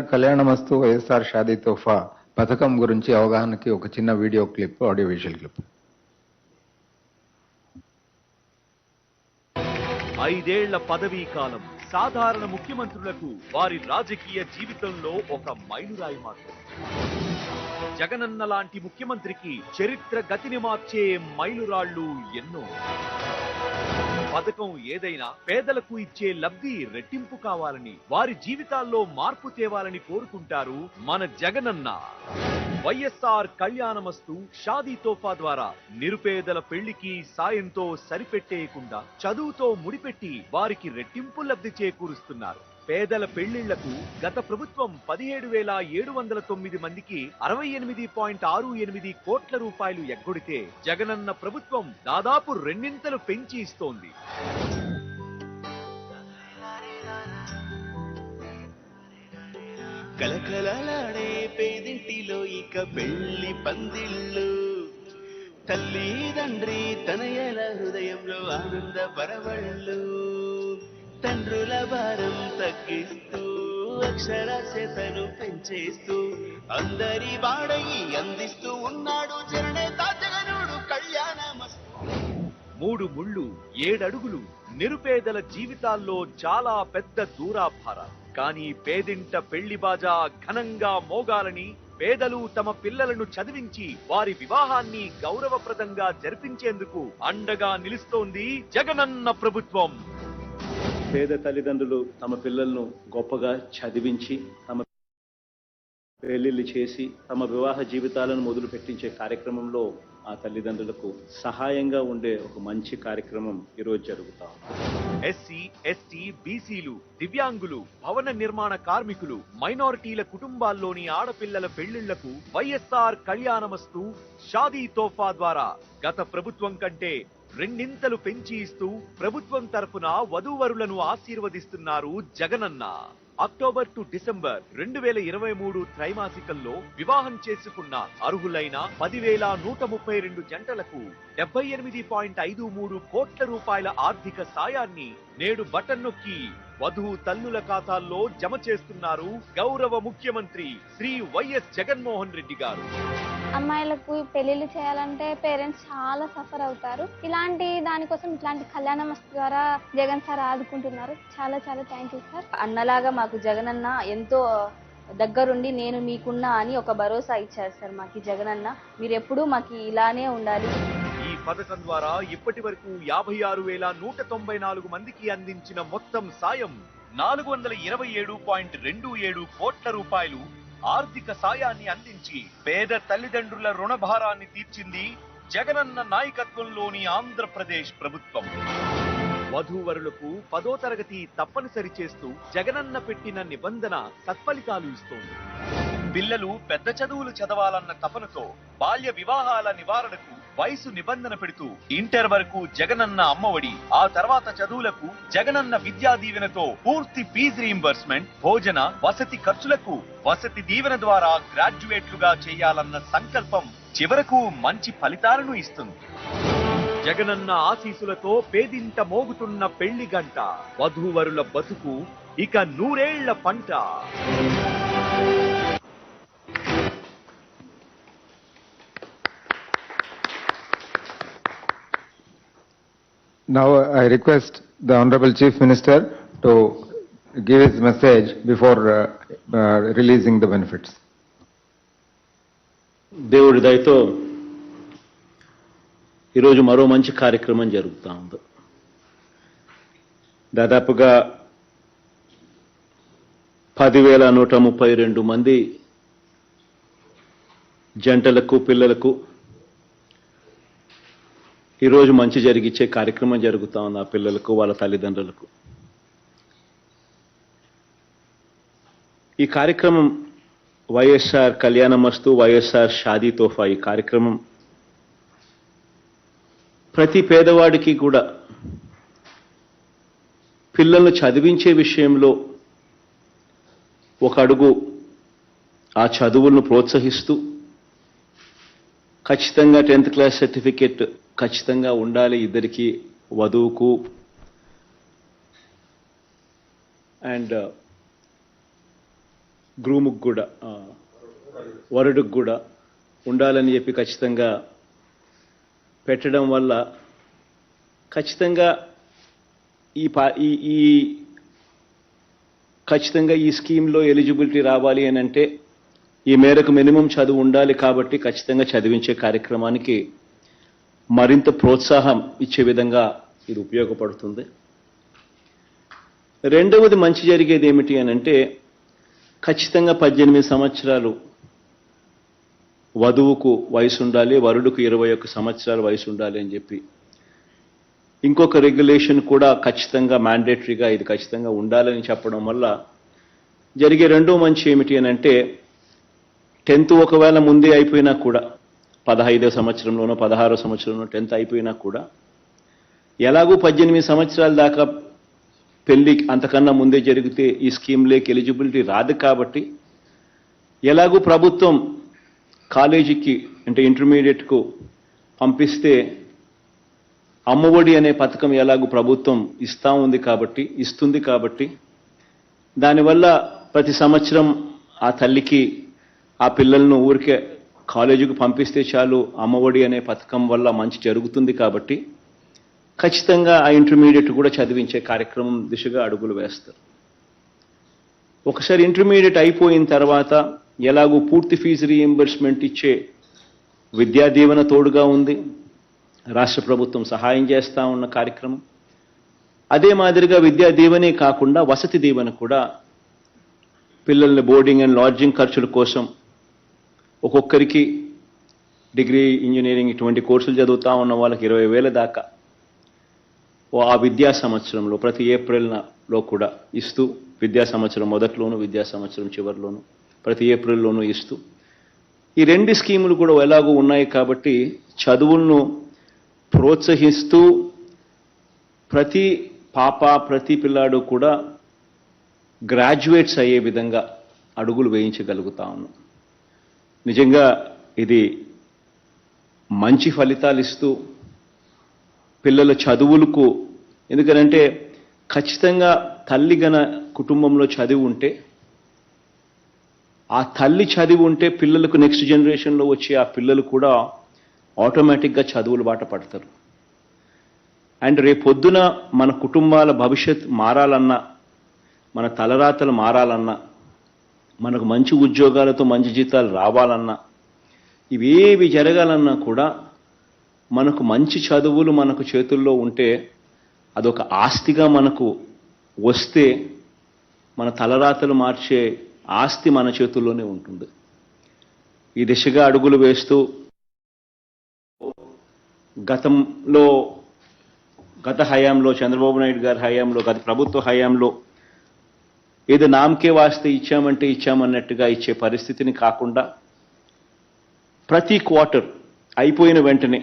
కళ్యాణమస్తు వైఎస్ఆర్ షాదీ తోఫా పథకం గురించి అవగాహనకి ఒక చిన్న video clip audio visual clip. ఐదేళ్ళ పదవీ కాలం. సాధారణ ముఖ్యమంత్రులకు వారి రాజకీయ జీవితంలో ఒక మైలురాయి మాత్రం. జగనన్న లాంటి ముఖ్యమంత్రికి చరిత్ర గతిని మార్చే మైలురాళ్ళు ఎన్నో. పథకం ఏదైనా పేదలకు ఇచ్చే లబ్ధి రెట్టింపు కావాలని వారి జీవితాల్లో మార్పు తేవాలని కోరుకుంటారు మన జగనన్న. వైఎస్ఆర్ కళ్యాణమస్తు షాదీ తోఫా ద్వారా నిరుపేదల పెళ్ళికి సాయంతో సరిపెట్టేయకుండా చదువుతో ముడిపెట్టి వారికి రెట్టింపు లబ్ధి చేకూరుస్తున్నారు. పేదల పెళ్ళిళ్ళకు గత ప్రభుత్వం పదిహేడు వేల ఏడు వందల తొమ్మిది మందికి అరవై ఎనిమిది పాయింట్ ఆరు ఎనిమిది కోట్ల రూపాయలు ఎగ్గొడితే జగనన్న ప్రభుత్వం దాదాపు రెండింతలు పెంచి ఇస్తోంది. కలకలలాడే పేదింటిలో ఇక పెళ్ళి పందిళ్ళు. తల్లి తండ్రి తనయల హృదయంలో ఆనంద పరవళ్ళు. తండ్రుల భారం తగ్గిస్తూ అక్షరాస్యతను పెంచేస్తూ అందరి వాడయి అందిస్తూ ఉన్నాడు జననేత జగనుడు కళ్యాణమస్తు. మూడు ముళ్ళు ఏడడుగులు నిరుపేదల జీవితాల్లో చాలా పెద్ద దూరాభార కానీ పేదింట పెళ్ళి బాజా ఘనంగా మోగాలని పేదలు తమ పిల్లలను చదివించి వారి వివాహాన్ని గౌరవప్రదంగా జరిపించేందుకు అండగా నిలుస్తోంది జగనన్న ప్రభుత్వం. పేద తల్లిదండ్రులు తమ పిల్లలను గొప్పగా చదివించి తమ పెళ్ళిళ్ళు చేసి తమ వివాహ జీవితాలను మొదలు పెట్టించే కార్యక్రమంలో ఆ తల్లిదండ్రులకు సహాయంగా ఉండే ఒక మంచి కార్యక్రమం ఈరోజు జరుగుతా ఎస్సీ ఎస్టీ బీసీలు దివ్యాంగులు భవన నిర్మాణ కార్మికులు మైనారిటీల కుటుంబాల్లోని ఆడపిల్లల పెళ్ళిళ్ళకు వైఎస్ఆర్ కళ్యాణమస్తు షాదీ తోఫా ద్వారా గత ప్రభుత్వం కంటే రెండింతలు పెంచి ఇస్తూ ప్రభుత్వం తరపున వధూవరులను ఆశీర్వదిస్తున్నారు జగనన్న. అక్టోబర్ టు డిసెంబర్ రెండు వేల ఇరవై మూడు త్రైమాసికంలో వివాహం చేసుకున్న అర్హులైన పదివేల నూట ముప్పై రెండు జంటలకు డెబ్బై ఎనిమిది పాయింట్ ఐదు మూడు కోట్ల రూపాయల ఆర్థిక సాయాన్ని నేడు బటన్ నొక్కి వధువు తల్లుల ఖాతాల్లో జమ చేస్తున్నారు గౌరవ ముఖ్యమంత్రి శ్రీ వైఎస్ జగన్మోహన్ రెడ్డి గారు. అమ్మాయిలకు పెళ్ళిళ్ళు చేయాలంటే పేరెంట్స్ చాలా సఫర్ అవుతారు. ఇలాంటి దానికోసం ఇట్లాంటి కళ్యాణం ద్వారా జగన్ సార్ ఆదుకుంటున్నారు. చాలా చాలా థ్యాంక్ యూ సార్. అన్నలాగా మాకు జగనన్న ఎంతో దగ్గరుండి నేను మీకున్నా అని ఒక భరోసా ఇచ్చారు సార్ మాకు జగనన్న. మీరు ఎప్పుడూ మాకు ఇలానే ఉండాలి. ఈ పథకం ద్వారా ఇప్పటి వరకు యాభై ఆరు వేల నూట తొంభై నాలుగు మందికి అందించిన మొత్తం సాయం నాలుగు వందల ఇరవై ఏడు పాయింట్ రెండు ఏడు కోట్ల రూపాయలు ఆర్థిక సాయాన్ని అందించి పేద తల్లిదండ్రుల రుణభారాన్ని తీర్చింది జగనన్న నాయకత్వంలోని ఆంధ్రప్రదేశ్ ప్రభుత్వం. వధూవరులకు పదో తరగతి తప్పనిసరి చేస్తూ జగనన్న పెట్టిన నిబంధన సత్ఫలితాలు ఇస్తోంది. పిల్లలు పెద్ద చదువులు చదవాలన్న తపనతో బాల్య వివాహాల నివారణకు వయసు నిబంధన పెడుతూ ఇంటర్ వరకు జగనన్న అమ్మఒడి ఆ తర్వాత చదువులకు జగనన్న విద్యా దీవెనతో పూర్తి ఫీజు రీయింబర్స్మెంట్ భోజన వసతి ఖర్చులకు వసతి దీవెన ద్వారా గ్రాడ్యుయేట్లుగా చేయాలన్న సంకల్పం చివరకు మంచి ఫలితాలను ఇస్తుంది. జగనన్న ఆశీసులతో పేదింట మోగుతున్న పెళ్ళి గంట వధూవరుల బతుకు ఇక నూరేళ్ళ పంట. Now I request the Honorable Chief Minister to give his message before uh, uh, releasing the benefits. దేవుడి దయతో ఈరోజు మరో మంచి కార్యక్రమం జరుగుతూ ఉంది దాదాపుగా పదివేల నూట ముప్పై రెండు మంది జంటలకు పిల్లలకు ఈరోజు మంచి జరిగిచ్చే కార్యక్రమం జరుగుతూ ఉంది ఆ పిల్లలకు వాళ్ళ తల్లిదండ్రులకు. ఈ కార్యక్రమం వైఎస్ఆర్ కళ్యాణమస్తు వైఎస్ఆర్ షాదీ తోఫా ఈ కార్యక్రమం. ప్రతి పేదవాడికి కూడా పిల్లలను చదివించే విషయంలో ఒక అడుగు ఆ చదువులను ప్రోత్సహిస్తూ ఖచ్చితంగా టెన్త్ క్లాస్ సర్టిఫికెట్ ఖచ్చితంగా ఉండాలి ఇద్దరికి వధువుకు. అండ్ uh, గ్రూముకు కూడా ఆ, వరుడుకు కూడా ఉండాలని చెప్పి ఖచ్చితంగా పెట్టడం వల్ల ఖచ్చితంగా ఈ పా ఈ ఈ ఖచ్చితంగా ఈ స్కీమ్లో ఎలిజిబిలిటీ రావాలి అని అంటే ఈ మేరకు మినిమం చదువు ఉండాలి కాబట్టి ఖచ్చితంగా చదివించే కార్యక్రమానికి మరింత ప్రోత్సాహం ఇచ్చే విధంగా ఇది ఉపయోగపడుతుంది. రెండవది మంచి జరిగేది ఏమిటి అని అంటే ఖచ్చితంగా పద్దెనిమిది సంవత్సరాలు వధువుకు వయసు ఉండాలి వరుడుకు ఇరవై ఒక్క సంవత్సరాల వయసు ఉండాలి అని చెప్పి. ఇంకొక రెగ్యులేషన్ కూడా ఖచ్చితంగా మ్యాండేటరీగా ఇది ఖచ్చితంగా ఉండాలని చెప్పడం వల్ల జరిగే రెండో మంచి ఏమిటి అని అంటే టెన్త్ ఒకవేళ ముందే అయిపోయినా కూడా పదహైదో సంవత్సరంలోనో పదహారో సంవత్సరంలో టెన్త్ అయిపోయినా కూడా ఎలాగూ పద్దెనిమిది సంవత్సరాల దాకా పెళ్ళి అంతకన్నా ముందే జరిగితే ఈ స్కీమ్లోకి ఎలిజిబిలిటీ రాదు కాబట్టి ఎలాగూ ప్రభుత్వం కాలేజీకి అంటే ఇంటర్మీడియట్కు పంపిస్తే అమ్మఒడి అనే పథకం ఎలాగూ ప్రభుత్వం ఇస్తూ ఉంది కాబట్టి ఇస్తుంది కాబట్టి దానివల్ల ప్రతి సంవత్సరం ఆ తల్లికి ఆ పిల్లలను ఊరికే కాలేజీకి పంపిస్తే చాలు అమ్మఒడి అనే పథకం వల్ల మంచి జరుగుతుంది కాబట్టి ఖచ్చితంగా ఆ ఇంటర్మీడియట్ కూడా చదివించే కార్యక్రమం దిశగా అడుగులు వేస్తారు. ఒకసారి ఇంటర్మీడియట్ అయిపోయిన తర్వాత ఎలాగూ పూర్తి ఫీజు రీఎంబర్స్మెంట్ ఇచ్చే విద్యా దీవెన తోడుగా ఉంది. రాష్ట్ర ప్రభుత్వం సహాయం చేస్తా ఉన్న కార్యక్రమం. అదే మాదిరిగా విద్యా దీవెనే కాకుండా వసతి దీవెన కూడా పిల్లల్ని బోర్డింగ్ అండ్ లాడ్జింగ్ ఖర్చుల కోసం ఒక్కొక్కరికి డిగ్రీ ఇంజనీరింగ్ ఇటువంటి కోర్సులు చదువుతా ఉన్న వాళ్ళకి ఇరవై వేల దాకా ఓ ఆ విద్యా సంవత్సరంలో ప్రతి ఏప్రిల్లో కూడా ఇస్తూ విద్యా సంవత్సరం మొదట్లోనూ విద్యా సంవత్సరం చివరిలోనూ ప్రతి ఏప్రిల్లోనూ ఇస్తూ ఈ రెండు స్కీములు కూడా ఎలాగో ఉన్నాయి కాబట్టి చదువులను ప్రోత్సహిస్తూ ప్రతి పాప ప్రతి పిల్లాడు కూడా గ్రాడ్యుయేట్స్ అయ్యే విధంగా అడుగులు వేయించగలుగుతా ఉన్నాం. నిజంగా ఇది మంచి ఫలితాలు ఇస్తూ పిల్లల చదువులకు ఎందుకనంటే ఖచ్చితంగా తల్లి గన కుటుంబంలో చదివి ఉంటే ఆ తల్లి చదివి ఉంటే పిల్లలకు నెక్స్ట్ జనరేషన్లో వచ్చే ఆ పిల్లలు కూడా ఆటోమేటిక్గా చదువులు బాట పడతారు. అండ్ రేపొద్దున మన కుటుంబాల భవిష్యత్ మారాలన్నా మన తలరాతలు మారాలన్నా మనకు మంచి ఉద్యోగాలతో మంచి జీతాలు రావాలన్నా ఇవేవి జరగాలన్నా కూడా మనకు మంచి చదువులు మనకు చేతుల్లో ఉంటే అదొక ఆస్తిగా మనకు వస్తే మన తలరాతలు మార్చే ఆస్తి మన చేతుల్లోనే ఉంటుంది. ఈ దిశగా అడుగులు వేస్తూ గతంలో గత హయాంలో చంద్రబాబు నాయుడు గారి హయాంలో గత ప్రభుత్వ హయాంలో ఏదో నామకే వాస్తే ఇచ్చామంటే ఇచ్చామన్నట్టుగా ఇచ్చే పరిస్థితిని కాకుండా ప్రతి క్వార్టర్ అయిపోయిన వెంటనే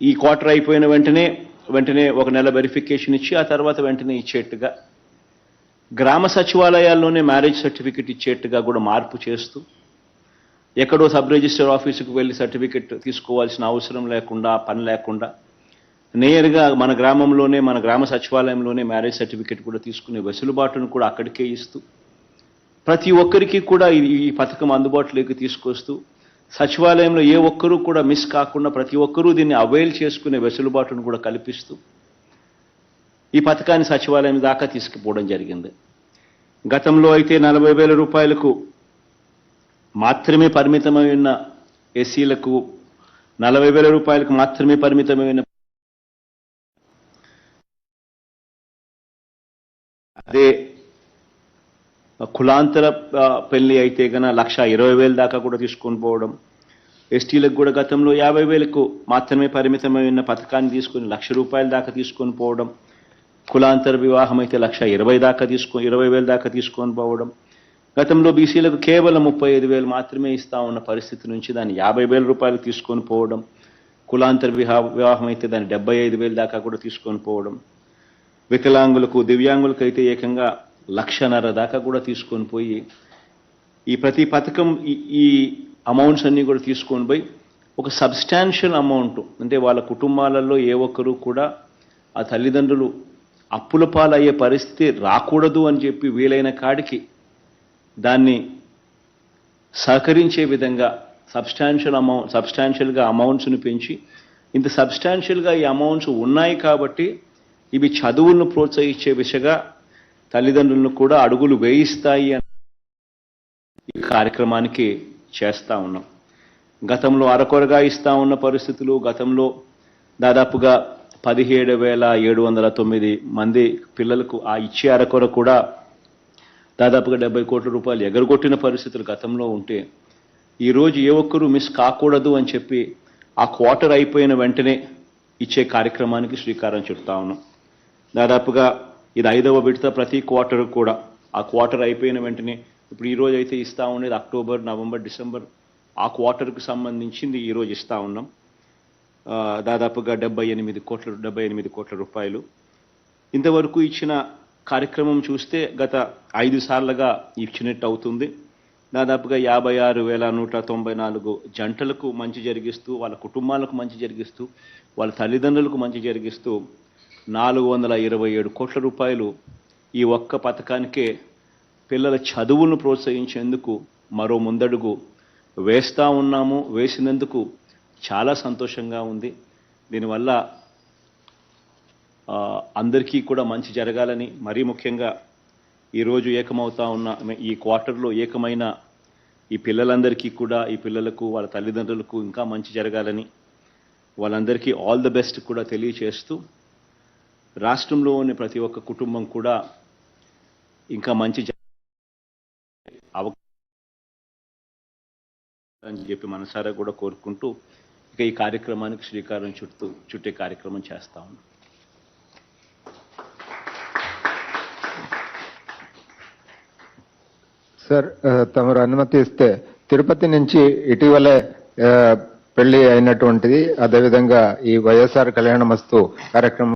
ఈ క్వార్టర్ అయిపోయిన వెంటనే వెంటనే ఒక నెల వెరిఫికేషన్ ఇచ్చి ఆ తర్వాత వెంటనే ఇచ్చేట్టుగా గ్రామ సచివాలయాల్లోనే మ్యారేజ్ సర్టిఫికెట్ ఇచ్చేట్టుగా కూడా మార్పు చేస్తూ ఎక్కడో సబ్ రిజిస్టర్ ఆఫీసుకు వెళ్ళి సర్టిఫికెట్ తీసుకోవాల్సిన అవసరం లేకుండా పని లేకుండా నేరుగా మన గ్రామంలోనే మన గ్రామ సచివాలయంలోనే మ్యారేజ్ సర్టిఫికెట్ కూడా తీసుకునే వెసులుబాటును కూడా అక్కడికే ఇస్తూ ప్రతి ఒక్కరికి కూడా ఈ పథకం అందుబాటులోకి తీసుకొస్తూ సచివాలయంలో ఏ ఒక్కరూ కూడా మిస్ కాకుండా ప్రతి ఒక్కరూ దీన్ని అవైల్ చేసుకునే వెసులుబాటును కూడా కల్పిస్తూ ఈ పథకాన్ని సచివాలయం దాకా తీసుకుపోవడం జరిగింది. గతంలో అయితే నలభై వేల రూపాయలకు మాత్రమే పరిమితమైన ఎస్సీలకు నలభై వేల రూపాయలకు మాత్రమే పరిమితమైన అదే కులాంతర పెళ్ళి అయితే కన లక్ష ఇరవై వేల దాకా కూడా తీసుకొని పోవడం ఎస్టీలకు కూడా గతంలో యాభై వేలకు మాత్రమే పరిమితమై ఉన్న పథకాన్ని తీసుకొని లక్ష రూపాయల దాకా తీసుకొని పోవడం కులాంతర వివాహం అయితే లక్ష ఇరవై దాకా తీసుకో ఇరవై వేల దాకా తీసుకొని పోవడం గతంలో బీసీలకు కేవలం ముప్పై ఐదు వేలు మాత్రమే ఇస్తా ఉన్న పరిస్థితి నుంచి దాన్ని యాభై వేల రూపాయలు తీసుకొని పోవడం కులాంతర విహా వివాహం అయితే దాన్ని డెబ్బై ఐదు వేలు దాకా కూడా తీసుకొని పోవడం వికలాంగులకు దివ్యాంగులకు అయితే ఏకంగా లక్షన్నర దాకా కూడా తీసుకొని పోయి ఈ ప్రతి పథకం ఈ- ఈ అమౌంట్స్ అన్నీ కూడా తీసుకొని పోయి ఒక సబ్స్టాన్షియల్ అమౌంట్ అంటే వాళ్ళ కుటుంబాలలో ఏ ఒక్కరూ కూడా ఆ తల్లిదండ్రులు అప్పుల పాలయ్యే పరిస్థితి రాకూడదు అని చెప్పి వీలైన కాడికి దాన్ని సహకరించే విధంగా సబ్స్టాన్షియల్ అమౌంట్ సబ్స్టాన్షియల్గా అమౌంట్స్ని పెంచి ఇంత సబ్స్టాన్షియల్గా ఈ అమౌంట్స్ ఉన్నాయి కాబట్టి ఇవి చదువులను ప్రోత్సహించే దిశగా తల్లిదండ్రులను కూడా అడుగులు వేయిస్తాయి అని ఈ కార్యక్రమానికి చేస్తూ ఉన్నాం. గతంలో అరకొరగా ఇస్తూ ఉన్న పరిస్థితులు గతంలో దాదాపుగా పదిహేడు వేల ఏడు వందల తొమ్మిది మంది పిల్లలకు ఆ ఇచ్చే అరకొర కూడా దాదాపుగా డెబ్బై కోట్ల రూపాయలు ఎగరగొట్టిన పరిస్థితులు గతంలో ఉంటే ఈరోజు ఏ ఒక్కరూ మిస్ కాకూడదు అని చెప్పి ఆ క్వార్టర్ అయిపోయిన వెంటనే ఇచ్చే కార్యక్రమానికి శ్రీకారం చుడతా ఉన్నాం. దాదాపుగా ఇది ఐదవ విడత ప్రతి క్వార్టర్ కూడా. ఆ క్వార్టర్ అయిపోయిన వెంటనే ఇప్పుడు ఈ రోజు అయితే ఇస్తా ఉండేది అక్టోబర్ నవంబర్ డిసెంబర్. ఆ క్వార్టర్కు సంబంధించింది ఈరోజు ఇస్తూ ఇస్తా ఉన్నాం. దాదాపుగా డెబ్బై ఎనిమిది కోట్ల డెబ్బై ఎనిమిది కోట్ల రూపాయలు. ఇంతవరకు ఇచ్చిన కార్యక్రమం చూస్తే గత ఐదు సార్లుగా ఇచ్చినట్టు అవుతుంది. దాదాపుగా యాభై ఆరు వేల నూట తొంభై నాలుగు జంటలకు మంచి జరిగిస్తూ వాళ్ళ కుటుంబాలకు మంచి జరిగిస్తూ వాళ్ళ తల్లిదండ్రులకు మంచి జరిగిస్తూ నాలుగు వందల ఇరవై ఏడు కోట్ల రూపాయలు ఈ ఒక్క పథకానికే పిల్లల చదువులను ప్రోత్సహించేందుకు మరో ముందడుగు వేస్తూ ఉన్నాము వేసినందుకు చాలా సంతోషంగా ఉంది. దీనివల్ల అందరికీ కూడా మంచి జరగాలని మరీ ముఖ్యంగా ఈరోజు ఏకమవుతా ఉన్న ఈ క్వార్టర్లో ఏకమైన ఈ పిల్లలందరికీ కూడా ఈ పిల్లలకు వాళ్ళ తల్లిదండ్రులకు ఇంకా మంచి జరగాలని వాళ్ళందరికీ ఆల్ ద బెస్ట్ కూడా తెలియచేస్తూ రాష్ట్రంలో ఉన్న ప్రతి ఒక్క కుటుంబం కూడా ఇంకా మంచి జ- అని చెప్పి మనసారా కూడా కోరుకుంటూ ఇక ఈ కార్యక్రమానికి శ్రీకారం చుట్టూ చుట్టే కార్యక్రమం చేస్తా ఉన్నాం. సార్ తమరు అనుమతి ఇస్తే తిరుపతి నుంచి ఇటీవలే పెళ్ళి అయినటువంటిది అదేవిధంగా ఈ వైఎస్ఆర్ కళ్యాణ మస్తు కార్యక్రమం